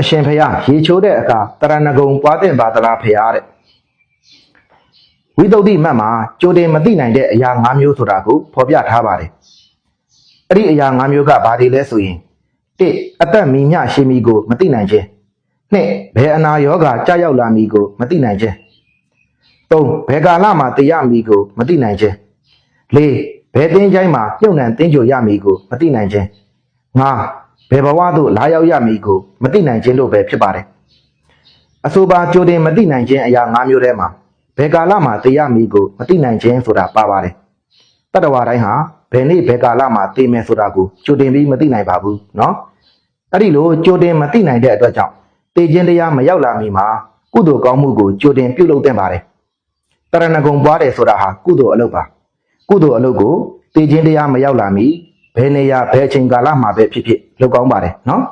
အရှင်ဖျားရေချိုးတဲ့အခါတရဏဂုံပွားတဲ့ပါသလားဖျားတဲ့ဝိသုဒ္ဓိမတ်မှာကြိုတင်မသိနိုင်တဲ့အရာ၅မျိုးဆိုတာကိုဖော်ပြထားပါတယ်အဲ့ဒီအရာ၅မျိုးကဘာတွေလဲဆိုရင်၁အသက်မီမျှရှိမီကိုမသိနိုင်ခြင်း၂ဘယ်အနာရောဂါကြာရောက်လာမီကိုမသိနိုင်ခြင်း၃ဘယ်ကာလမှာတည်ရမီကိုမသိနိုင်ခြင်း၄ဘယ်တင်းချိုင်းမှာပြုတ်နံတင်းကြိုရမီကိုမသိနိုင်ခြင်း၅ ဘယ်ဘဝသို့လာရောက်ရမီကိုမသိနိုင်ခြင်းတို့ပဲဖြစ်ပါတယ်အဆိုပါကြိုတင်မသိနိုင်ခြင်းအရာ၅မျိုးထဲမှာဘယ်ကာလမှာတည်ရမီကိုမသိနိုင်ခြင်းဆိုတာပါပါတယ်တတ္တဝါတိုင်းဟာဘယ်နေ့ဘယ်ကာလမှာတည်မယ်ဆိုတာကိုကြိုတင်ပြီးမသိနိုင်ပါဘူးเนาะအဲ့ဒီလိုကြိုတင်မသိနိုင်တဲ့အတွက်ကြောင့်တည်ခြင်းတရားမရောက်လာမီမှာကုသိုလ်ကောင်းမှုကိုကြိုတင်ပြုလုပ်သင့်ပါတယ်တရဏဂုံပွားတယ်ဆိုတာဟာကုသိုလ်အလုပ်ပါ ကုသိုလ်အလုပ်ကိုတည်ခြင်းတရားမရောက်လာမီ ဘယ်နေရာဘယ်အချိန်ကာလမှာပဲဖြစ်ဖြစ်လုပ်ကောင်းပါတယ်နော်